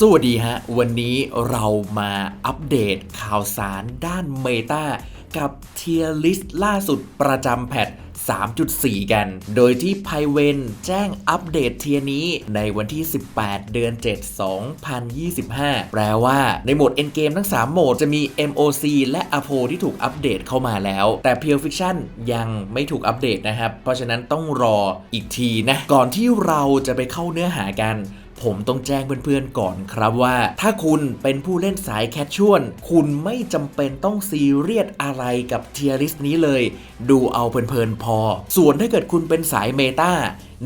สวัสดีฮะ วันนี้เรามาอัปเดตข่าวสารด้านเมตากับเทียร์ลิสต์ล่าสุดประจำแพท3.4 กัน โดยที่ไพเวนแจ้งอัปเดตเทียนี้ในวันที่ 18 เดือน 7 2025 แปลว่าในโหมด Endgame ทั้ง 3 โหมดจะมี MOC และ APO ที่ถูกอัปเดตเข้ามาแล้ว แต่ Pure Fiction ยังไม่ถูกอัปเดตนะครับ เพราะฉะนั้นต้องรออีกทีนะ ก่อนที่เราจะไปเข้าเนื้อหากัน ผมต้องแจ้งเพื่อนๆก่อนครับว่า ถ้าคุณเป็นผู้เล่นสายแคชชวลคุณไม่จำเป็นต้องซีเรียสอะไรกับเทียริสนี้เลย ดูเอาเพลินๆพอ ส่วนถ้าเกิดคุณเป็นสายเมตา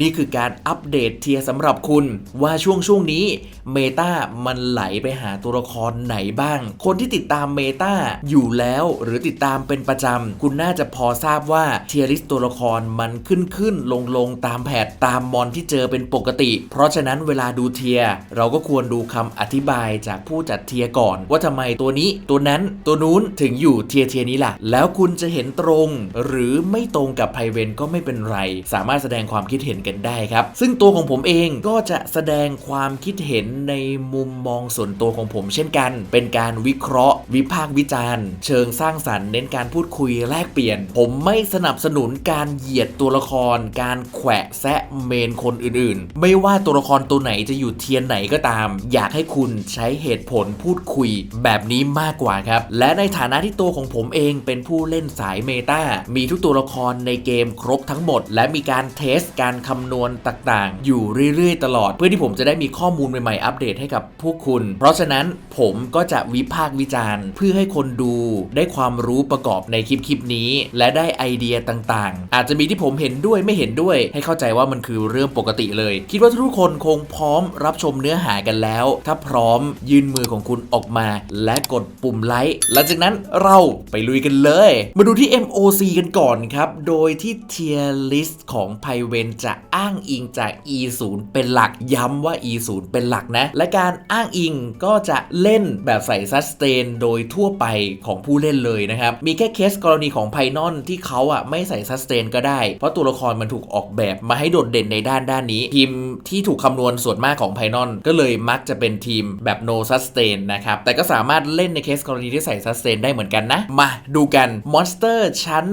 นี่คือการอัปเดตเทียร์สำหรับคุณ ว่าช่วงช่วงนี้เมตามันไหลไปหาตัวละครไหนบ้าง คนที่ติดตามเมตาอยู่แล้วหรือติดตามเป็นประจำ คุณน่าจะพอทราบว่าเทียริสตัวละครมันขึ้นขึ้นลงลงตามแพทตามมอนที่เจอเป็นปกติ เพราะฉะนั้นเวลาดูเทียร์เราก็ควรดูคำอธิบายจากผู้จัดเทียร์ก่อน ว่าทำไมตัวนี้ ตัวนั้นตัวนู้นถึงอยู่เทียร์เทียร์นี้ล่ะ แล้วคุณจะเห็นตรง หรือไม่ตรงกับไพเวนก็ไม่เป็นไร สามารถแสดงความคิดเห็นกันได้ครับ ซึ่งตัวของผมเองก็จะแสดงความคิดเห็นในมุมมองส่วนตัวของผม เช่นกัน เป็นการวิเคราะห์ วิพากษ์วิจารณ์ เชิงสร้างสรรค์เน้นการพูดคุยแลกเปลี่ยน ผมไม่สนับสนุนการเหยียดตัวละคร การแขวะแซะเมนคนอื่นๆ ไม่ว่าตัวละครตัวไหนจะอยู่เทียนไหนก็ตาม อยากให้คุณใช้เหตุผลพูดคุยแบบนี้มากกว่าครับ และในฐานะที่ตัวของผมเองเป็นผู้เล่นสายเมตามีทุกตัวละครในเกมครบทั้งหมด และมีการเทสการคำนวณต่างๆ อยู่เรื่อยๆ ตลอด เพื่อที่ผมจะได้มีข้อมูลใหม่ๆ อัปเดตให้กับพวกคุณ เพราะฉะนั้น ผมก็จะวิพากษ์วิจารณ์ เพื่อให้คนดูได้ความรู้ประกอบในคลิปคลิปนี้ และได้ไอเดียต่างๆ อาจจะมีที่ผมเห็นด้วยไม่เห็นด้วย ให้เข้าใจว่ามันคือเรื่องปกติเลย คิดว่าทุกคนคงพร้อมรับชมเนื้อหากันแล้ว ถ้าพร้อมยื่นมือของคุณออกมา และกดปุ่มไลค์หลังจากนั้นเราไปลุยกันเลย มาดูที่ MOC กันก่อนครับ โดยที่ Tier List ของไพเวนจะอ้างอิงจาก E0 เป็นหลักย้ำว่า E0 เป็นหลักนะ และการอ้างอิงก็จะเลเล่นแบบใส่ซัสเตนโดยทั่วไปของผู้เล่นเลยนะครับ มีแค่เคสกรณีของไพนอนที่เขาอะไม่ใส่ซัสเตนก็ได้ เพราะตัวละครมันถูกออกแบบมาให้โดดเด่นในด้านด้านนี้ ทีมที่ถูกคำนวณส่วนมากของไพนอนก็เลยมักจะเป็นทีมแบบ no sustain นะครับ แต่ก็สามารถเล่นในเคสกรณีที่ใส่ sustain ได้เหมือนกันนะ มาดูกันมอนสเตอร์ชั้น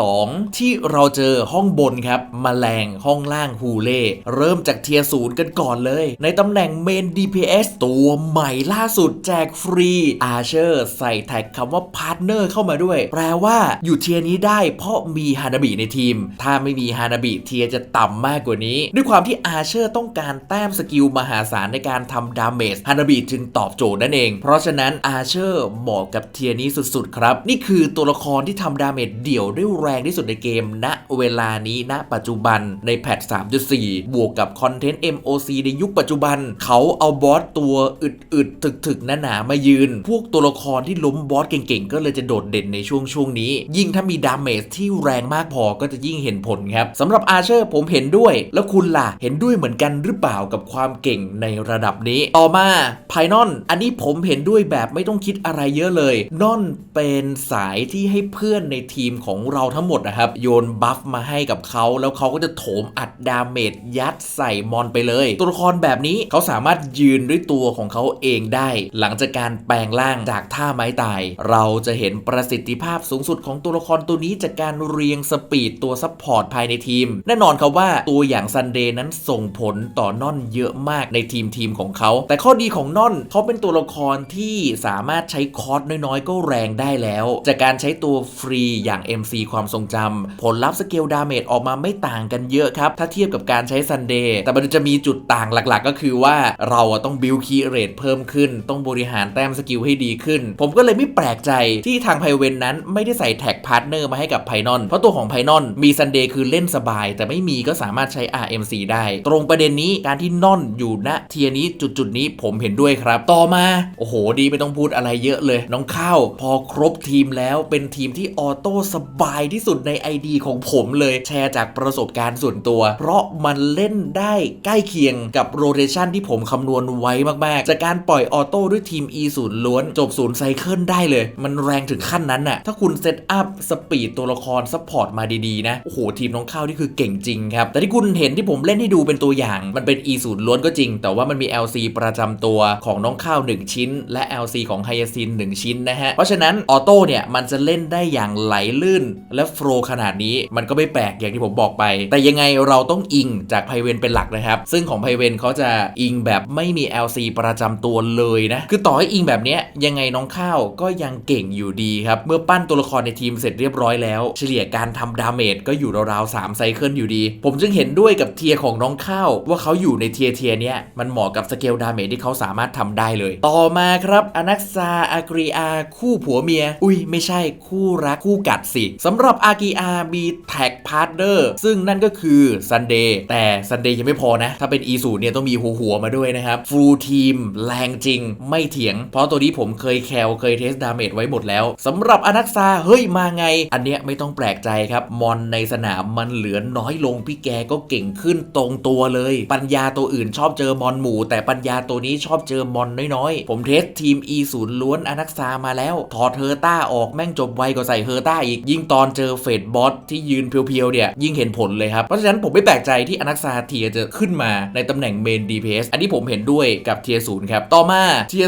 12 ที่เราเจอห้องบนครับมแมลงห้องล่างฮูเล่เริ่มจากเทียร์ศูนย์กันก่อนเลย ในตำแหน่งเมน DPS ตัวใหม่ล่าสุดแจกฟรีอาเชอร์ใส่แท็กคำว่าพาร์ทเนอร์เข้ามาด้วย แปลว่าอยู่เทียนี้ได้เพราะมีฮานาบิในทีม ถ้าไม่มีฮานาบิเทียจะต่ำมากกว่านี้ ด้วยความที่อาเชอร์ต้องการแต้มสกิลมหาศาลในการทำดาเมจฮานาบิจึงตอบโจทย์นั่นเอง เพราะฉะนั้นอาเชอร์เหมาะกับเทียนี้สุดๆครับ นี่คือตัวละครที่ทำดาเมจเดี่ยวได้แรงที่สุดในเกมณเวลานี้ณปัจจุบันในแพท 3.4 บวกกับคอนเทนต์ MOC ในยุคปัจจุบัน เขาเอาบอสตัวอึดๆถึกๆหนาๆมายืน พวกตัวละครที่ล้มบอสเก่งๆ ก็เลยจะโดดเด่นในช่วงช่วงนี้ ยิ่งถ้ามีดาเมจที่แรงมากพอก็จะยิ่งเห็นผลครับสำหรับอาเชอร์ผมเห็นด้วย แล้วคุณล่ะเห็นด้วยเหมือนกันหรือเปล่ากับความเก่งในระดับนี้ ต่อมาไพนอนอันนี้ผมเห็นด้วยแบบไม่ต้องคิดอะไรเยอะเลยนอนเป็นสายที่ให้เพื่อนในทีมของเราทั้งหมดนะครับโยนบัฟมาให้กับเขาแล้วเขาก็จะโถมอัดดาเมจยัดใส่มอนไปเลย ตัวละครแบบนี้เขาสามารถยืนด้วยตัวของเขาเองได้หลังจากการแปลงร่างจากท่าไม้ตาย เราจะเห็นประสิทธิภาพสูงสุดของตัวละครตัวนี้จากการเรียงสปีดตัวซัพพอร์ตภายในทีม แน่นอนครับว่าตัวอย่างซันเดย์นั้นส่งผลต่อนอนเยอะมากในทีมทีมของเขา แต่ข้อดีของนอนเขาเป็นตัวละครที่สามารถใช้คอร์สน้อยๆ ก็แรงได้แล้ว จากการใช้ตัวฟรีอย่าง MC ความทรงจำผลลัพธ์สเกลดาเมจออกมาไม่ต่างกันเยอะครับ ถ้าเทียบกับการใช้ซันเดย์แต่มันจะมีจุดต่างหลักๆ ก็คือว่าเราต้องบิลคีเรทเพิ่มขึ้นต้องบริหารแต้มสกิลให้ดีขึ้น ผมก็เลยไม่แปลกใจที่ทางไพเวนนั้นไม่ได้ใส่แท็กพาร์ทเนอร์มาให้กับไพนอน เพราะตัวของไพนอนมีซันเดย์คือเล่นสบาย แต่ไม่มีก็สามารถใช้ RMC ได้ ตรงประเด็นนี้การที่นอนอยู่ณเทียนี้จุดๆนี้ผมเห็นด้วยครับ ต่อมา โอ้โห ดีไม่ต้องพูดอะไรเยอะเลย น้องข้าวพอครบทีมแล้วเป็นทีมที่ออโต้สบายที่สุดใน ID ของผมเลยแชร์จากประสบการณ์ส่วนตัว เพราะมันเล่นได้ใกล้เคียงกับโรเ t ชันที่ผมคำนวณไว้มากๆ จากการปล่อยออโต้ด้วยทีม E 0ล้วน จบศูนย์ไซเคิลได้เลย มันแรงถึงขั้นนั้นน่ะ ถ้าคุณเซตอัพสปีดตัวละครซัพพอร์ตมาดีๆนะ โอ้โห ทีมน้องข้าวนี่คือเก่งจริงครับ แต่ที่คุณเห็นที่ผมเล่นให้ดูเป็นตัวอย่าง มันเป็น E 0ล้วนก็จริง แต่ว่ามันมี LC ประจำตัวของน้องข้าว 1 ชิ้น และ LC ของไฮยาซิน 1 ชิ้นนะฮะ เพราะฉะนั้นออโต้เนี่ยมันจะเล่นได้อย่างไหลลื่น และโฟล์ขนาดนี้มันก็ไม่แปลกอย่างที่ผมบอกไป แต่ยังไงเราต้องอิงจากไพเวนเป็นหลักนะครับ ซึ่งของไพเวนเขาจะอิงแบบไม่มี LC ประจำตัวเลยนะคือต่อให้อิงแบบเนี้ยยังไงน้องข้าวก็ยังเก่งอยู่ดีครับ เมื่อปั้นตัวละครในทีมเสร็จเรียบร้อยแล้ว เฉลี่ยการทำดาเมจก็อยู่ราวๆ3ไซเคิลอยู่ดี ผมจึงเห็นด้วยกับเทียของน้องข้าวว่าเขาอยู่ในเทียเทียเนี้ยมันเหมาะกับสเกลดาเมจที่เขาสามารถทำได้เลย ต่อมาครับอนักซาอากรีอาคู่ผัวเมีย อุ้ยไม่ใช่คู่รักคู่กัดสิสำหรับอากีอามีแท็กพาร์ทเนอร์ซึ่งนั่นก็คือซันเดย์แต่ซันเดย์ยังไม่พอนะ ถ้าเป็น e 0เนี่ยต้องมีหัวหัวมาด้วยนะครับฟูลทีมแรงจริงไม่เถียง เพราะตัวนี้ผมเคยแคลเคยเทสดาเมจไว้หมดแล้วสำหรับอนักซาเฮ้ยมาไง อันเนี้ยไม่ต้องแปลกใจครับ มอนในสนามมันเหลือน้อยลงพี่แกก็เก่งขึ้นตรงตัวเลย ปัญญาตัวอื่นชอบเจอมอนหมู่ แต่ปัญญาตัวนี้ชอบเจอมอนน้อยๆ ผมเทสทีม e 0ล้วนอนักซามาแล้ว ถอดเฮอร์ต้าออกแม่งจบไวกว่าใส่เฮอร์ต้าอีก ยิ่งตอนเจอเฟดบอสที่ยืนเพียวๆเนี่ยยิ่งเห็นผลเลยครับ เพราะฉะนั้นผมไม่แปลกใจที่อนักซาเทียจะขึ้นมาในตำแหน่งเมน DPS อันนี้ผมเห็นด้วยกับเทียศูนย์ครับต่อมาเทีย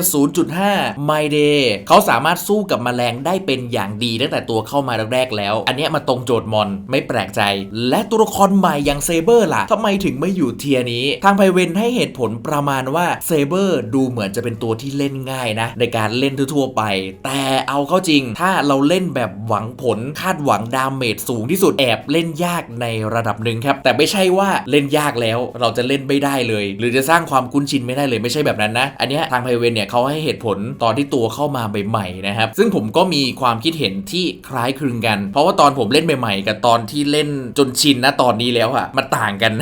0.5 My Day เขาสามารถสู้กับแมลงได้เป็นอย่างดีตั้งแต่ตัวเข้ามาแรกๆแล้ว อันนี้มาตรงโจทย์มอนไม่แปลกใจ และตัวละครใหม่อย่างเซเบอร์ล่ะทำไมถึงไม่อยู่เทียนี้ ทางไพเวนให้เหตุผลประมาณว่าเซเบอร์ดูเหมือนจะเป็นตัวที่เล่นง่ายนะ ในการเล่นทั่วๆไป แต่เอาเข้าจริง ถ้าเราเล่นแบบหวังผลคาดหวังดาเมจสูงที่สุดแอบเล่นยากในระดับหนึ่งครับ แต่ไม่ใช่ว่าเล่นยากแล้วเราจะเล่นไม่ได้เลย หรือจะสร้างความคุ้นชินไม่ได้เลยไม่ใช่แบบนั้นนะ อันนี้ทางไพเวนเนี่ยเขาให้เหตุผลตอนที่ตัวเข้ามาใหม่ๆนะครับ ซึ่งผมก็มีความคิดเห็นที่คล้ายคลึงกัน เพราะว่าตอนผมเล่นใหม่ ๆ กับตอนที่เล่นจนชินนะตอนนี้แล้วอะมันต่างกัน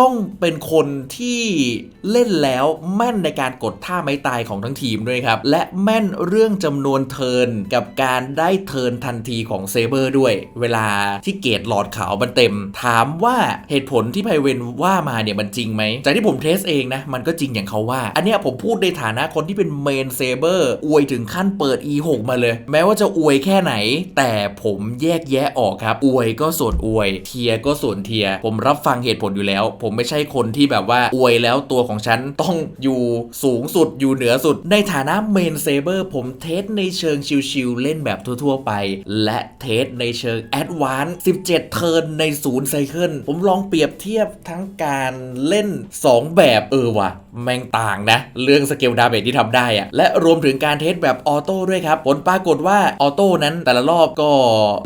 ต้องเป็นคนที่เล่นแล้วแม่นในการกดท่าไม้ตายของทั้งทีมด้วยครับ และแม่นเรื่องจำนวนเทินกับการได้เทินทันทีของเซเบอร์ด้วย เวลาที่เกตหลอดขาวมันเต็ม ถามว่าเหตุผลที่ไพเวนว่ามาเนี่ยมันจริงไหมจากที่ผมเทสเองนะมันก็จริงอย่างเขาว่า อันนี้ผมพูดในฐานะคนที่ที่เป็นเมนเซเบอร์อวยถึงขั้นเปิด E6 มาเลย แม้ว่าจะอวยแค่ไหน แต่ผมแยกแยะออกครับ อวยก็ส่วนอวย เทียก็ส่วนเทีย ผมรับฟังเหตุผลอยู่แล้ว ผมไม่ใช่คนที่แบบว่าอวยแล้วตัวของฉันต้องอยู่สูงสุดอยู่เหนือสุด ในฐานะเมนเซเบอร์ผมเทสในเชิงชิลๆเล่นแบบทั่วๆไป และเทสในเชิงแอดวานซ์17 เทิร์นในศูนย์ไซเคิลผมลองเปรียบเทียบทั้งการเล่น 2 แบบเออว่ะ แม่งต่างนะ เรื่องสเกลดาเมจที่ทำได้อะและรวมถึงการเทสแบบออโต้ด้วยครับ ผลปรากฏว่าออโต้นั้นแต่ละรอบก็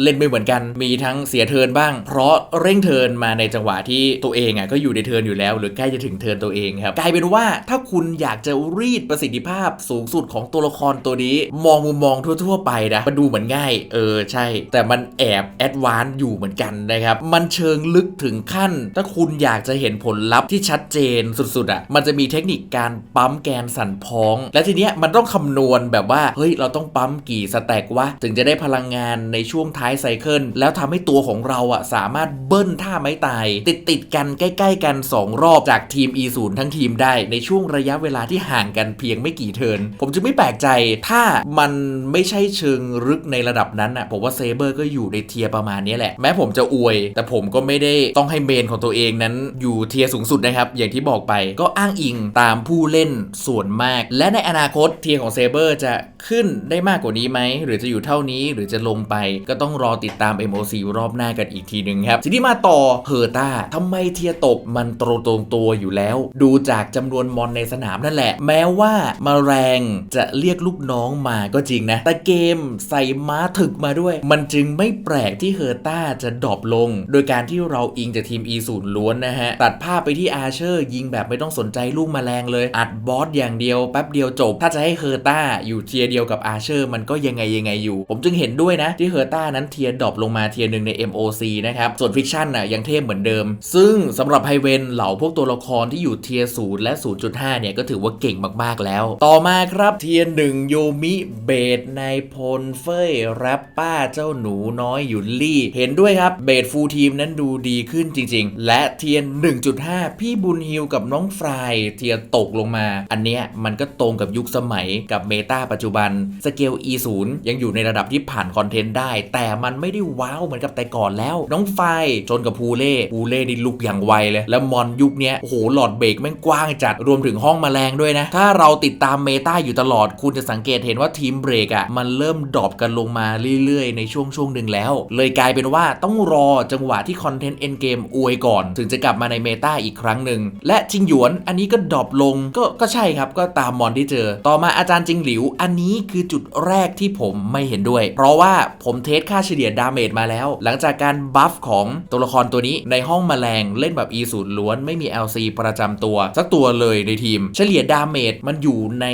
เล่นไม่เหมือนกัน มีทั้งเสียเทิร์นบ้าง เพราะเร่งเทิร์นมาในจังหวะที่ตัวเองอะก็อยู่ในเทิร์นอยู่แล้ว หรือใกล้จะถึงเทิร์นตัวเองครับกลายเป็นว่าถ้าคุณอยากจะรีดประสิทธิภาพสูงสุดของตัวละครตัวนี้ มองมุมมองทั่ว ๆ ไปนะมันดูเหมือนง่าย เออใช่ แต่มันแอบแอดวานซ์อยู่เหมือนกันนะครับมันเชิงลึกถึงขั้น ถ้าคุณอยากจะเห็นผลลัพธ์ที่ชัดเจนสุดๆอะมันจะมีเททคนิคการปั๊มแกนสั่นพ้อง และทีเนี้ยมันต้องคำนวณแบบว่าเฮ้ยเราต้องปั๊มกี่สแต็กวะถึงจะได้พลังงานในช่วงท้ายไซเคิลแล้วทำให้ตัวของเราอะสามารถเบิ้ลท่าไม้ตาย ติดติดกันใกล้ ๆ กัน 2 รอบจากทีม E0 ทั้งทีมได้ในช่วงระยะเวลาที่ห่างกันเพียงไม่กี่เทิร์นผมจึงไม่แปลกใจถ้ามันไม่ใช่เชิงลึกในระดับนั้นอะผมว่าเซเบอร์ก็อยู่ในเทียประมาณนี้แหละ แม้ผมจะอวย แต่ผมก็ไม่ได้ต้องให้เมนของตัวเองนั้นอยู่เทียสูงสุดนะครับอย่างที่บอกไปก็อ้างอิงตามผู้เล่นส่วนมาก และในอนาคตเทียร์ของเซเบอร์จะขึ้นได้มากกว่านี้ไหม หรือจะอยู่เท่านี้หรือจะลงไปก็ต้องรอติดตาม MOC รอบหน้ากันอีกทีหนึ่งครับทีนี้มาต่อเฮอร์ตาทำไมเทียร์ตกมันตรงตรงตัวอยู่แล้ว ดูจากจำนวนมอนในสนามนั่นแหละ แม้ว่ามาแรงจะเรียกลูกน้องมาก็จริงนะ แต่เกมใส่ม้าถึกมาด้วย มันจึงไม่แปลกที่เฮอร์ตาจะดรอปลง โดยการที่เราอิงจากทีม E0 ล้วนนะฮะ ตัดภาพไปที่อาเชอร์ยิงแบบไม่ต้องสนใจลูกแมลงเลย อัดบอสอย่างเดียวแป๊บเดียวจบ ถ้าจะให้เฮอร์ต้าอยู่เทียร์เดียวกับอาเชอร์มันก็ยังไงยังไงอยู่ ผมจึงเห็นด้วยนะที่เฮอร์ต้านั้นเทียร์ดรอปลงมาเทียร์หนึ่งใน MOC นะครับ ส่วนฟิกชั่นน่ะยังเทพเหมือนเดิม ซึ่งสำหรับไฮเวนเหล่าพวกตัวละครที่อยู่เทียร์ศูนย์และ 0.5 เนี่ยก็ถือว่าเก่งมากๆแล้ว ต่อมาครับเทียร์หนึ่งโยมิเบดนายพลเฟยแรปป้าเจ้าหนูน้อยหยุนลี่ เห็นด้วยครับเบดฟูลทีมนั้นดูดีขึ้นจริง ๆ และเทียร์1.5 พี่บุญฮิวกับน้องฟรายเทียร์ตกลงมา อันเนี้ยมันก็ตรงกับยุคสมัยกับเมตาปัจจุบันสเกล E0 ยังอยู่ในระดับที่ผ่านคอนเทนต์ได้ แต่มันไม่ได้ว้าวเหมือนกับแต่ก่อนแล้ว น้องไฟชนกับพูเล่พูเล่นี่ลุกอย่างไวเลย แล้วมอนยุคเนี้ยโอ้โหหลอดเบรกแม่งกว้างจัดรวมถึงห้องแมลงด้วยนะ ถ้าเราติดตามเมตาอยู่ตลอด คุณจะสังเกตเห็นว่าทีมเบรกอะ่ะมันเริ่มดรอปกันลงมาเรื่อยๆ ในช่วงช่วงหนึ่งแล้ว เลยกลายเป็นว่าต้องรอจังหวะที่คอนเทนต์เอ็นเกมอวยก่อน ถึงจะกลับมาในเมตาอีกครั้งหนึ่งและจิงหยวนอันนี้ก็ดรอปลงก็ก็ใช่ครับก็ตามมอนที่เจอ ต่อมาอาจารย์จิงหลิว อันนี้คือจุดแรกที่ผมไม่เห็นด้วย เพราะว่าผมเทสค่าเฉลี่ยดาเมจมาแล้ว หลังจากการบัฟของตัวละครตัวนี้ในห้องแมลงเล่นแบบ E ศูนย์ล้วนไม่มี LC ประจำตัว สักตัวเลยในทีม เฉลี่ยดาเมจมันอยู่ใน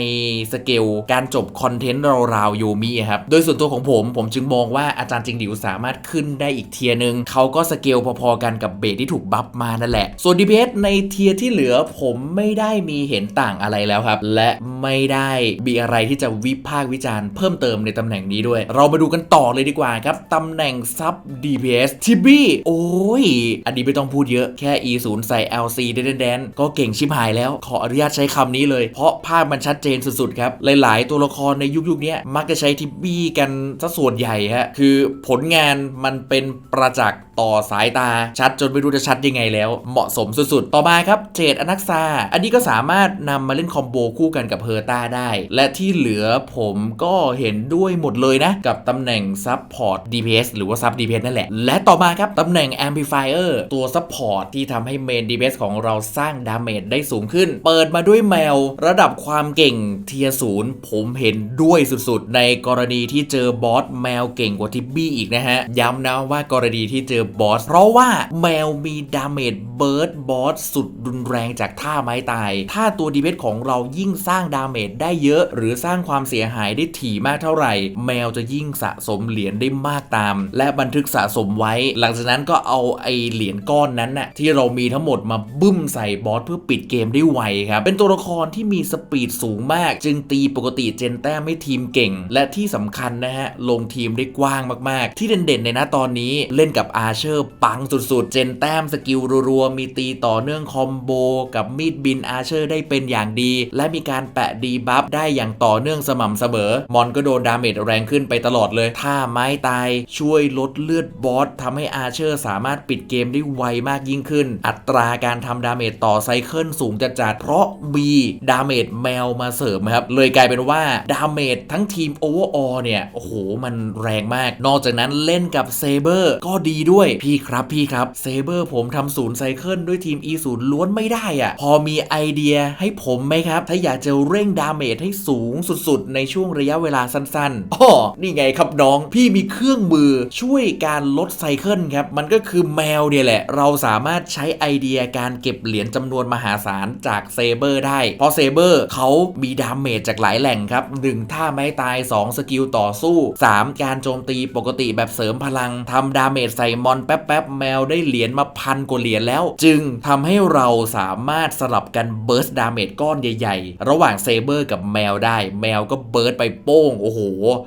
สเกลการจบคอนเทนต์ราวๆโยมีครับ โดยส่วนตัวของผมผมจึงมองว่าอาจารย์จิงหลิวสามารถขึ้นได้อีกเทียร์หนึ่งเขาก็สเกลพอๆกันกับเบสที่ถูกบัฟมานั่นแหละ ส่วน DPS ในเทียร์ที่เหลือผมไม่ได้ไมีเห็นต่างอะไรแล้วครับ และไม่ได้มีอะไรที่จะวิพากษ์วิจารณ์เพิ่มเติมในตำแหน่งนี้ด้วย เรามาดูกันต่อเลยดีกว่าครับตำแหน่งซับ DPS ทิบี้โอ้ย อันนี้ไม่ต้องพูดเยอะแค่ E0 ใส่ LC เดนๆก็เก่งชิบหายแล้ว ขออนุญาตใช้คำนี้เลย เพราะภาพมันชัดเจนสุดๆครับ หลายๆ ตัวละครในยุคยุคนี้มักจะใช้ทิบบี้กันซะส่วนใหญ่ฮะคือผลงานมันเป็นประจักษ์ต่อสายตาชัดจนไม่รู้จะชัดยังไงแล้ว เหมาะสมสุดๆ ต่อมาครับเจดอนักซาอันนี้ก็สามารถนำมาเล่นคอมโบคู่กันกับเฮอร์ต้าได้ และที่เหลือผมก็เห็นด้วยหมดเลยนะ กับตำแหน่งซับพอร์ต DPS หรือว่าซับ DPS นั่นแหละ และต่อมาครับตำแหน่ง Amplifier ตัวซับพอร์ตที่ทำให้เมน DPS ของเราสร้างดาเมจได้สูงขึ้น เปิดมาด้วยแมว ระดับความเก่งเทียศูนย์ผมเห็นด้วยสุดๆ ในกรณีที่เจอบอสแมวเก่งกว่าทิบบี้อีกนะฮะ ย้ำนะว่ากรณีที่เจอบอสเพราะว่าแมวมีดาเมจเบิร์ดบอสสุดรุนแรงจากท่าไม้ตายถ้าตัวดีเพของเรายิ่งสร้างดาเมจได้เยอะ หรือสร้างความเสียหายได้ถี่มากเท่าไหร่ แมวจะยิ่งสะสมเหรียญได้มากตาม และบันทึกสะสมไว้ หลังจากนั้นก็เอาไอเหรียญก้อนนั้นน่ะที่เรามีทั้งหมดมาบึ้มใส่บอสเพื่อปิดเกมได้ไวครับเป็นตัวละครที่มีสปีดสูงมาก จึงตีปกติเจนแต้มให้ทีมเก่ง และที่สำคัญนะฮะลงทีมได้กว้างมากๆ ที่เด่นๆในนะตอนนี้เล่นกับอาเชอร์ปังสุดๆ เจนแต้มสกิลรัวๆมีตีต่อเนื่องคอมโบกับมีดบินอาเชอร์ได้เป็นอย่างดี และมีการแปะดีบัฟได้อย่างต่อเนื่องสม่ำเสมอ มอนก็โดนดาเมจแรงขึ้นไปตลอดเลย ถ้าไม้ตายช่วยลดเลือดบอสทำให้อาเชอร์สามารถปิดเกมได้ไวมากยิ่งขึ้น อัตราการทำดาเมจต่อไซเคิลสูงจัดๆเพราะมีดาเมจแมวมาเสริมครับ เลยกลายเป็นว่าดาเมจทั้งทีมโอเวอร์ออเนี่ย โอ้โห มันแรงมาก นอกจากนั้นเล่นกับเซเบอร์ก็ดีด้วย พี่ครับพี่ครับเซเบอร์ผมทำศูนย์ไซเคิลด้วยทีม E ศูนย์ล้วนไม่ได้อะ่ะพอมีไอเดียให้ผมไหมครับ ถ้าอยากจะเร่งดาเมจให้สูงสุดๆ ในช่วงระยะเวลาสั้นๆอ๋อนี่ไงครับน้อง พี่มีเครื่องมือช่วยการลดไซเคิลครับ มันก็คือแมวเนี่ยแหละ เราสามารถใช้ไอเดียการเก็บเหรียญจำนวนมหาศาลจากเซเบอร์ได้ เพราะเซเบอร์เขามีดาเมจจากหลายแหล่งครับ 1 ท่าไม้ตาย 2 สกิลต่อสู้ 3 การโจมตีปกติแบบเสริมพลังทำดาเมจใส่มอนแป๊บๆแมวได้เหรียญมาพันกว่าเหรียญแล้ว จึงทำให้เราสามารถสลับกันเบิร์สดาเมจก้อนใหญ่ๆ ระหว่างเซเบอร์กับแมวได้ แมวก็เบิร์สไปโป้ง โอ้โห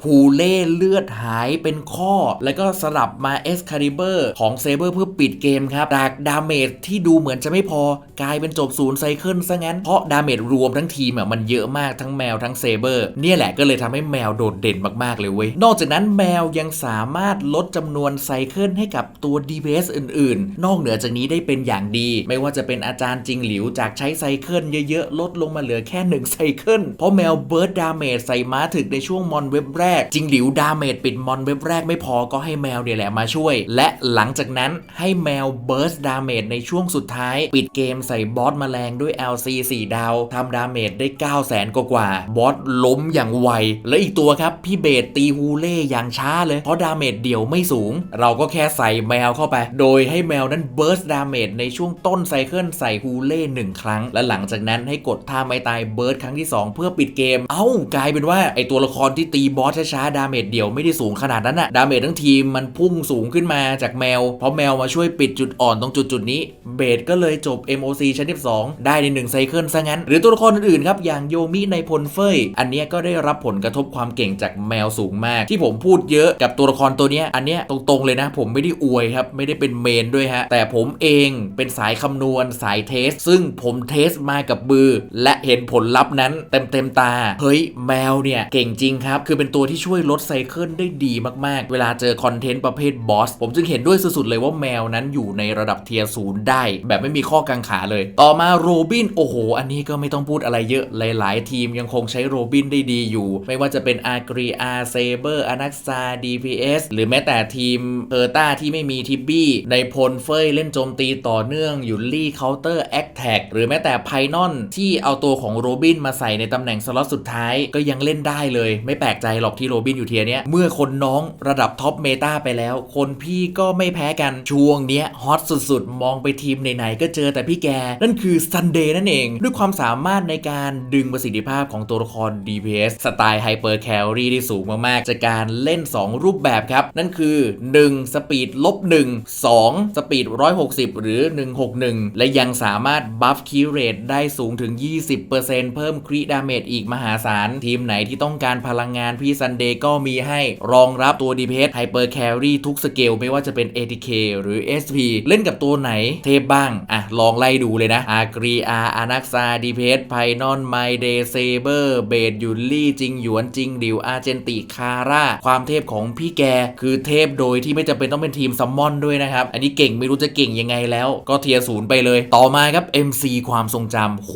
ฮูเล่เลือดหายเป็นข้อ แล้วก็สลับมาเอสคาริเบอร์ของเซเบอร์เพื่อปิดเกมครับจากดาเมจที่ดูเหมือนจะไม่พอกลายเป็นจบศูนย์ไซเคิลซะงั้น เพราะดาเมจรวมทั้งทีมอะมันเยอะมากทั้งแมวทั้งเซเบอร์เนี่ยแหละก็เลยทำให้แมวโดดเด่นมากๆเลยเว้ย นอกจากนั้นแมวยังสามารถลดจำนวนไซเคิลให้กับตัว DPS อื่น ๆ นอกเหนือจากนี้ได้เป็นอย่างดี ไม่ว่าจะเป็นอาจารย์จิงหลิวจากใช้ไซเคิลเยอะๆ ลดลงมาเหลือแค่1ไซเคิลเพราะแมวเบิร์ดดาเมจใส่ม้าถึกในช่วงมอนเว็บแรกจิงหลิวดาเมจปิดมอนเว็บแรกไม่พอก็ให้แมวเนี่ยแหละมาช่วย และหลังจากนั้นให้แมวเบิร์สดาเมจในช่วงสุดท้าย ปิดเกมใส่บอสแมลงด้วย LC 4 ดาวทำดาเมจได้ 9 0 0แสนกว่าๆบอสล้มอย่างไว และอีกตัวครับ พี่เบสตีฮูเล่อย่างช้าเลย เพราะดาเมจเดี่ยวไม่สูง เราก็แค่ใส่แมวเข้าไป โดยให้แมวนั้นเบิร์สดาเมจในช่วงต้นไซเคิลใส่ฮูเล่หนึ่งครั้งและหลังจากนั้นให้กดท่าไม้ตายเบิร์สครั้งที่ 2 เพื่อปิดเกม เอ้ากลายเป็นว่าไอตัวละครที่ตีบอสช้าๆดาเมจเดียวไม่ได้สูงขนาดนั้นอะดาเมจทั้งทีมมันพุ่งสูงขึ้นมาจากแมว เพราะแมวมาช่วยปิดจุดอ่อนตรงจุดจุดนี้ เบสก็เลยจบ MOC ชั้นที่2ได้ใน1ไซเคิลซะงั้น หรือตัวละครอื่นๆครับอย่างโยมิในพลเฟยอันนี้ก็ได้รับผลกระทบความเก่งจากแมวสูงมาก ที่ผมพูดเยอะกับตัวละครตัวเนี้ยอันเนี้ยตรงๆเลยนะ ผมไม่ได้อวยครับไม่ได้เป็นเมนด้วยฮะแต่ผมเองเป็นสายคำนวณสายเทส ซึ่งผมเทสมากับมือ และเห็นผลลัพธ์นั้นเต็มๆตา เฮ้ยแมวเนี่ย เก่งจริงครับ คือเป็นตัวที่ช่วยลดไซเคิลได้ดีมากๆ เวลาเจอคอนเทนต์ประเภทบอส ผมจึงเห็นด้วยสุดๆเลยว่าแมวนั้นอยู่ในระดับเทียร์ศูนย์ได้ แบบไม่มีข้อกังขาเลย ต่อมาโรบินโอ้โห อันนี้ก็ไม่ต้องพูดอะไรเยอะหลาย ๆ ทีมยังคงใช้โรบินได้ดีอยู่ ไม่ว่าจะเป็นอาร์กรีอาเซเบอร์อนักซา DPS หรือแม้แต่ทีมเออร์ต้าที่ไม่มีทิบบี้ในพลเฟยเล่นโจมตีต่อเนื่องอยู่ลี่เคาน์เตอร์แอคแท็กหรือแม้แต่ไพนอนที่เอาตัวของโรบินมาใส่ในตำแหน่งสล็อตสุดท้ายก็ยังเล่นได้เลย ไม่แปลกใจหรอกที่โรบินอยู่เทียร์เนี้ยเมื่อคนน้องระดับท็อปเมตาไปแล้ว คนพี่ก็ไม่แพ้กันช่วงเนี้ยฮอตสุดๆ มองไปทีมไหนๆก็เจอแต่พี่แก นั่นคือซันเดย์นั่นเอง ด้วยความสามารถในการดึงประสิทธิภาพของตัวละคร DPS สไตล์ไฮเปอร์แคลรี่ที่สูงมากๆ จากการเล่น 2 รูปแบบครับ นั่นคือ 1 สปีดลบ1 2 สปีด160 หรือ 161 และยังสามารถบัฟคีเรตได้สูงถึง 20%เพิ่มครีดาเมจอีกมหาศาล ทีมไหนที่ต้องการพลังงานพี่ซันเดย์ก็มีให้รองรับตัว DPS ไฮเปอร์แคลรี่ทุกสเกลไม่ว่าจะเป็น ATK หรือ SP เล่นกับตัวไหนเทพบ้าง อะ ลองไล่ดูเลยนะ อากรีอาอานักซาดีเพสไพนอนไมเดเซเบอร์เบดยุลลี่จิงหยวนจิงดิวอาเจนติคาร่าความเทพของพี่แก คือเทพโดยที่ไม่จำเป็นต้องเป็นทีมซัมมอนด้วยนะครับ อันนี้เก่งไม่รู้จะเก่งยังไงแล้ว ก็เทียศูนย์ไปเลย ต่อมาครับ MC ความทรงจำโห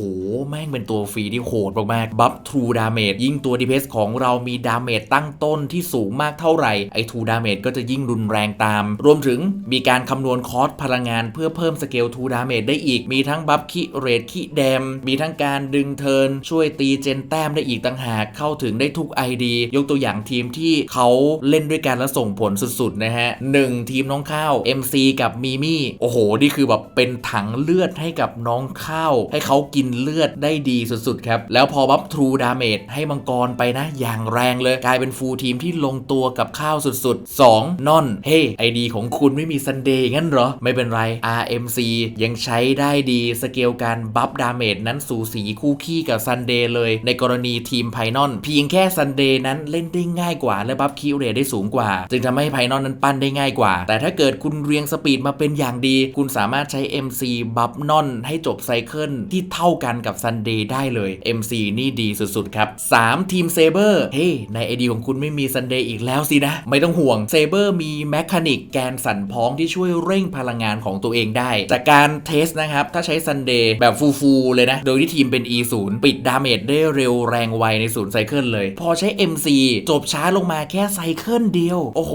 แม่งเป็นตัวฟรีที่โหดมากๆ บัฟทูดาเมจยิ่งตัวดีเพสของเรามีดาเมจตั้งต้นที่สูงมากเท่าไหร่ ไอ้ทูดาเมจก็จะยิ่งรุนแรงตาม รวมถึงมีการคำนวณคอสพลังงานเพื่อเพิ่มสเกลทูดาเมจได้อีก มีทั้งบัฟคิเรทคิแดม มีทั้งการดึงเทินช่วยตีเจนแต้มได้อีกต่างหากเข้าถึงได้ทุก ID ยกตัวอย่างทีมที่เขาเล่นด้วยกันและส่งผลสุดๆนะฮะ1ทีมน้องข้าว MC กับมีมี่โอ้โหนี่คือแบบเป็นถังเลือดให้กับน้องข้าวให้เขากินเลือดได้ดีสุดๆ ครับ แล้วพอบัฟทรูดาเมจให้มังกรไปนะ อย่างแรงเลย กลายเป็นฟูลทีมที่ลงตัวกับข้าวสุดๆ 2. นอน เฮ้ไอดีของคุณไม่มีซันเดย์งั้นเหรอ ไม่เป็นไร RMC ยังใช้ได้ดีสเกลการบัฟดาเมจนั้นสูสีคู่ขี้กับซันเดย์เลย ในกรณีทีมไพนอนเพียงแค่ซันเดย์นั้นเล่นได้ง่ายกว่า และบัฟคิวเรทได้สูงกว่า จึงทำให้ไพนอนนั้นปั้นได้ง่ายกว่า แต่ถ้าเกิดคุณเรียงสปีดมาเป็นอย่างดี คุณสามารถใช้ MC บัฟนอนให้จบไซเคิลที่เท่ากันกับซันเดย์ได้เลย MC นี่ดีสุดๆ ครับ 3 ทีมเซเบอร์เฮ้ ในไอดีของคุณไม่มีซันเดย์อีกแล้วสินะ ไม่ต้องห่วงเซเบอร์มีแมคานิกแกนสั่นพ้องที่ช่วยเร่งพลังงานของตัวเองได้ จากการเทสนะครับ ถ้าใช้ซันเดย์แบบฟูๆเลยนะ โดยที่ทีมเป็น E0 ปิดดาเมจได้เร็วแรงไวในศูนย์ไซเคิลเลย พอใช้ MC จบช้าลงมาแค่ไซเคิลเดียว โอ้โห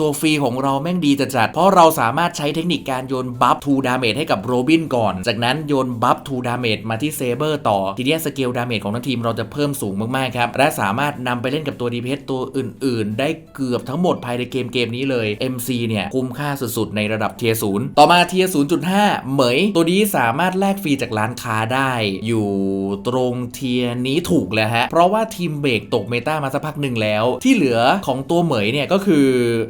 ตัวฟรีของเราแม่งดีจัดๆเพราะเราสามารถใช้เทคนิคการโยนบัฟทูดาเมจให้กับโรบินก่อน จากนั้นโยนบัฟทูดาเมจมาที่เซเบอร์ต่อ ทีนี้สเกลดาเมจของทั้งทีมเราจะเพิ่มสูงมากๆครับ และสามารถนำไปเล่นกับตัวดีเพสตัวอื่น ๆ ได้เกือบทั้งหมดภายในเกมเกมนี้เลย MC เนี่ยคุ้มค่าสุด ๆ ในระดับเทียร์ศูนย์ต่อมาเทียร์0.5เหมย ตัวนี้สามารถแลกฟรีจากร้านค้าได้ อยู่ตรงเทียร์นี้ถูกแล้วฮะ เพราะว่าทีมเบรกตกเมตามาสักพักหนึ่งแล้ว ที่เหลือของตัวเหมยเนี่ยก็คือ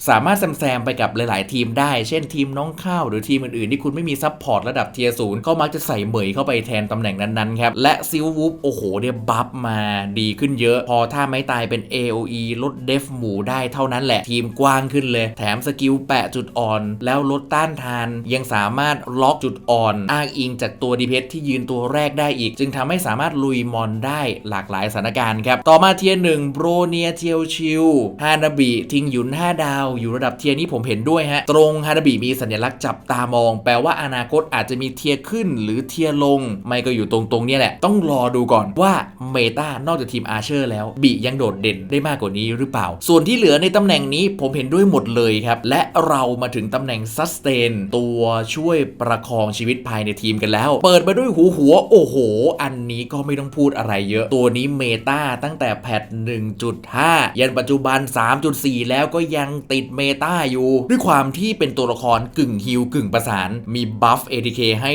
สามารถแซมไปกับหลาย ๆ ทีมได้ เช่นทีมน้องข้าวหรือทีมอื่น ๆ ที่คุณไม่มีซัพพอร์ตระดับเทียร์ศูนย์ก็มักจะใส่เหมยเข้าไปแทนตำแหน่งนั้นๆครับและซิลวูฟโอ้โหเนี่ยบัฟมาดีขึ้นเยอะ พอถ้าไม่ตายเป็น AOE ลดเดฟหมู่ได้เท่านั้นแหละทีมกว้างขึ้นเลย แถมสกิลแปะจุดอ่อน แล้วลดต้านทาน ยังสามารถล็อกจุดอ่อน อ้างอิงจากตัวดีเพสที่ยืนตัวแรกได้อีก จึงทำให้สามารถลุยมอนได้หลากหลายสถานการณ์ครับ ต่อมาเทียร์หนึ่งโบรเนียเทียวชิวฮานาบิทิงหยุน 5 ดาว อยู่ระดับเทียร์นี้ผมเห็นด้วยฮะ ตรงฮานาบิมีสัญลักษณ์จับตามอง แปลว่าอนาคตอาจจะมีเทียร์ขึ้นหรือเทียร์ลงไม่ก็อยู่ตรงตรงๆนี่แหละ ต้องรอดูก่อนว่าเมตานอกจากทีมอาร์เชอร์แล้วบียังโดดเด่นได้มากกว่านี้หรือเปล่า ส่วนที่เหลือในตำแหน่งนี้ผมเห็นด้วยหมดเลยครับ และเรามาถึงตำแหน่งซัสเตนตัวช่วยประคองชีวิตภายในทีมกันแล้ว เปิดมาด้วยหูหัวโอ้โห อันนี้ก็ไม่ต้องพูดอะไรเยอะ ตัวนี้เมตาตั้งแต่แพท 1.5 ยันปัจจุบัน 3.4 แล้วก็ยังติดเมตาอยู่ ด้วยความที่เป็นตัวละครกึ่งฮิลกึ่งประสาน มีบัฟ ATK ให้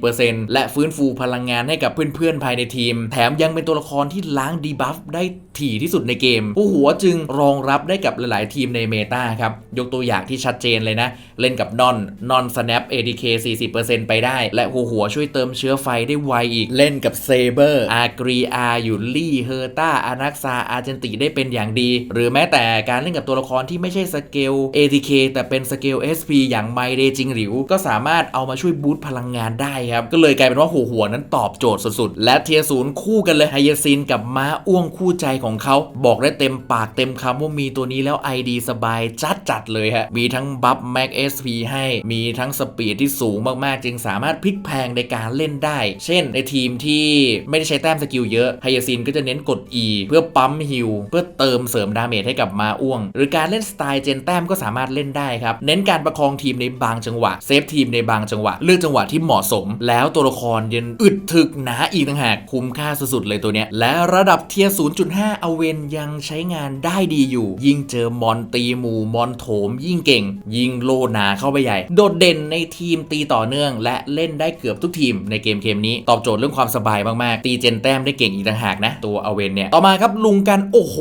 40%และฟื้นฟูพลังงานให้กับเพื่อนๆภายในทีม แถมยังเป็นตัวละครที่ล้างดีบัฟได้ถี่ที่สุดในเกม ผู้หัวจึงรองรับได้กับหลายๆทีมในเมตาครับ ยกตัวอย่างที่ชัดเจนเลยนะ เล่นกับนอนนอน snap ATK 40%ไปได้ และหัวหัวช่วยเติมเชื้อไฟได้ไวอีก เล่นกับเซเบอร์อาร์กรีอายุลี่เฮอร์ตาอานักซาอาร์เจนติได้เป็นอย่างดี หรือแม้แต่การเล่นกับตัวละครที่ไม่ใช่สเกล ATK แต่เป็นสเกล SP อย่างไมเดจิงหริว ก็สามารถเอามาช่วยบูตพลังงานได้ครับก็เลยกลายเป็นว่าหัวหัวนั้นตอบโจทย์สุดๆ และเทียศูนย์คู่กันเลยไฮยาซินกับม้าอ้วงคู่ใจของเขา บอกได้เต็มปากเต็มคำว่ามีตัวนี้แล้ว ID สบายจัดจัดๆเลยฮะ มีทั้งบัฟแม็ก SP ให้ มีทั้งสปีดที่สูงมากๆ จึงสามารถพลิกแพลงในการเล่นได้ เช่นในทีมที่ไม่ได้ใช้แต้มสกิลเยอะไฮยาซินก็จะเน้นกด E เพื่อปั๊มฮิลเพื่อเติมเสริมดาเมจให้กับม้าอ้วง หรือการเล่นสไตล์เจนแต้มก็สามารถเล่นได้ครับ เน้นการประคองทีมในบางจังหวะ เซฟทีมในบางจังหวะ เลือกจังหวะที่เหมาะสม แล้วตัวละครยังอึดถึกหนาอีกต่างหากคุ้มค่าสุดๆเลยตัวเนี้ย และระดับเทียร์ 0.5 เอาเวนยังใช้งานได้ดีอยู่ ยิ่งเจอมอนตีหมู่มอนโถมยิ่งเก่ง ยิ่งโลหนาเข้าไปใหญ่ โดดเด่นในทีมตีต่อเนื่อง และเล่นได้เกือบทุกทีมในเกมเกมนี้ตอบโจทย์เรื่องความสบายมากๆ ตีเจนแต้มได้เก่งอีกต่างหากนะ ตัวเอาเวนเนี่ย ต่อมาครับลุงกันโอ้โห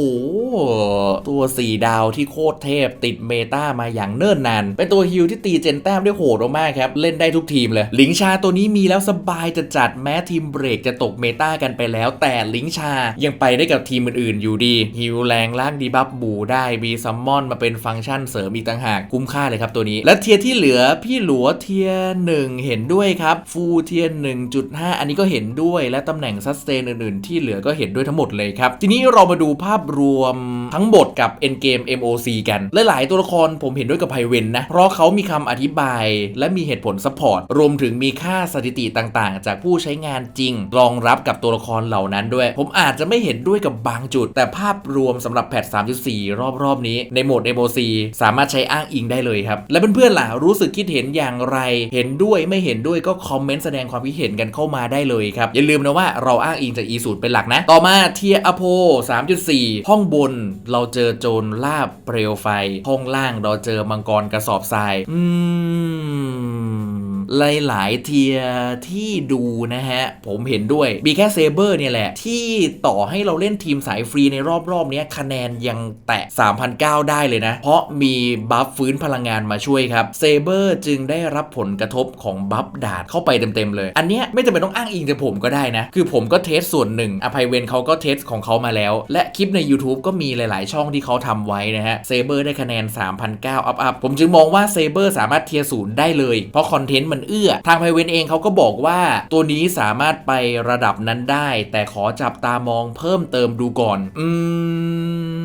ตัว 4 ดาวที่โคตรเทพติดเมตามาอย่างเนิ่นนาน เป็นตัวฮิลที่ตีเจนแต้มได้โหดมากๆครับเล่นได้ทุกทีมเลย หลิงชาตัวนี้มีแล้วสบายจะจัดแม้ทีมเบรกจะตกเมตากันไปแล้ว แต่ลิงชายังไปได้กับทีมอื่นๆ อยู่ดีฮิลแรงล่างดีบัฟบูได้มีซัมมอนมาเป็นฟังก์ชันเสริมอีกต่างหากคุ้มค่าเลยครับตัวนี้ และเทียที่เหลือพี่หลัวเทียหนึ่งเห็นด้วยครับฟูเทียร์1.5อันนี้ก็เห็นด้วยและตำแหน่งซัสเตนอื่นๆ ที่เหลือก็เห็นด้วยทั้งหมดเลยครับ ทีนี้เรามาดูภาพรวมทั้งหมดกับ Endgame MOC กัน หลาย ๆ ตัวละครผมเห็นด้วยกับไพเวนนะ เพราะเขามีคำอธิบายและมีเหตุผลซัพพอร์ต รวมถึงมีค่าสถิติต่าง ๆจากผู้ใช้งานจริง รองรับกับตัวละครเหล่านั้นด้วย ผมอาจจะไม่เห็นด้วยกับบางจุด แต่ภาพรวมสำหรับแพท 3.4 รอบๆ นี้ในโหมด MOC สามารถใช้อ้างอิงได้เลยครับ และเพื่อนๆล่ะรู้สึกคิดเห็นอย่างไร เห็นด้วยไม่เห็นด้วยก็คอมเมนต์แสดงความคิดเห็นกันเข้ามาได้เลยครับ อย่าลืมนะว่าเราอ้างอิงจาก e สูตรเป็นหลักนะ ต่อมาเทียอโพ 3.4 ห้องบนเราเจอโจรลาบเปลวไฟ ห้องล่างเราเจอมังกรกระสอบทราย อืม หลาย ๆ เทียที่ดูนะฮะ ผมเห็นด้วยมีแค่เซเบอร์เนี่ยแหละ ที่ต่อให้เราเล่นทีมสายฟรีในรอบ ๆ นี้คะแนนยังแตะ 3,009 ได้เลยนะ เพราะมีบัฟฟื้นพลังงานมาช่วยครับเซเบอร์จึงได้รับผลกระทบของบัฟดาดเข้าไปเต็ม ๆ เลย อันเนี้ยไม่จำเป็นต้องอ้างอิงจากผมก็ได้นะ คือผมก็เทสส่วนหนึ่ง อภัยเวนเขาก็เทสของเขามาแล้ว และคลิปใน YouTube ก็มีหลาย ๆ ช่องที่เขาทำไว้นะฮะเซเบอร์ได้คะแนน3,009อัพอัพผมจึงมองว่าเซเบอร์สามารถเทียร์ศูนย์ได้เลย เพราะคอนเทนต์มันเอื้อ ทางไพเวนเองเขาก็บอกว่าตัวนี้สามารถไประดับนั้นได้ แต่ขอจับตามองเพิ่มเติมดูก่อน อื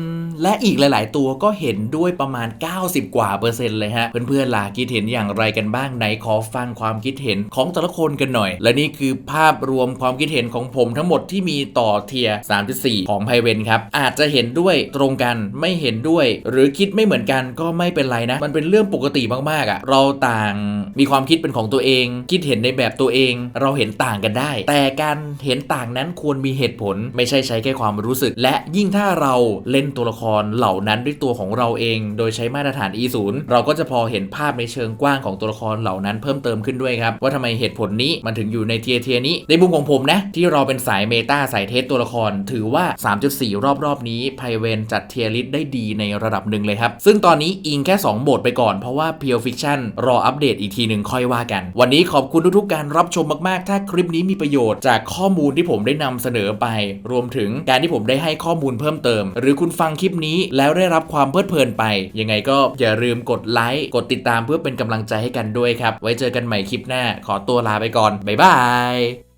ม และอีกหลาย ๆ ตัวก็เห็นด้วยประมาณ 90 กว่าเปอร์เซ็นต์เลยฮะ เพื่อน ๆ ล่ะคิดเห็นอย่างไรกันบ้างไหนขอฟังความคิดเห็นของแต่ละคนกันหน่อย และนี่คือภาพรวมความคิดเห็นของผมทั้งหมดที่มีต่อเทียร์3.4 ของไพเวนครับ อาจจะเห็นด้วยตรงกันไม่เห็นด้วย หรือคิดไม่เหมือนกันก็ไม่เป็นไรนะ มันเป็นเรื่องปกติมาก ๆอะ่ะเราต่างมีความคิดเป็นของตัวเอง คิดเห็นในแบบตัวเอง เราเห็นต่างกันได้ แต่การเห็นต่างนั้นควรมีเหตุผล ไม่ใช่ใช้แค่ความรู้สึก และยิ่งถ้าเราเล่นตัวละครเหล่านั้นด้วยตัวของเราเอง โดยใช้มาตรฐาน E0 เราก็จะพอเห็นภาพในเชิงกว้างของตัวละครเหล่านั้นเพิ่มเติมขึ้นด้วยครับ ว่าทำไมเหตุผลนี้มันถึงอยู่ในเทียร์เทียร์นี้ ในมุมของผมนะ ที่เราเป็นสายเมตาสายเทสตัวละคร ถือว่า 3.4 รอบๆนี้ไพเวนจัดเทียริสได้ดีในระดับหนึ่งเลยครับ ซึ่งตอนนี้อิงแค่2โหมดไปก่อนเพราะว่า Pure Fiction รออัปเดตอีกทีหนึ่งค่อยว่ากัน วันนี้ขอบคุณทุกๆการรับชมมากๆ ถ้าคลิปนี้มีประโยชน์จากข้อมูลที่ผมได้นำเสนอไป รวมถึงการที่ผมได้ให้ข้อมูลเพิ่มเติม หรือคุณฟังคลิลิปนี้ แล้วได้รับความเพลิดเพลินไป ยังไงก็อย่าลืมกดไลค์กดติดตามเพื่อเป็นกำลังใจให้กันด้วยครับ ไว้เจอกันใหม่คลิปหน้า ขอตัวลาไปก่อน บ๊ายบาย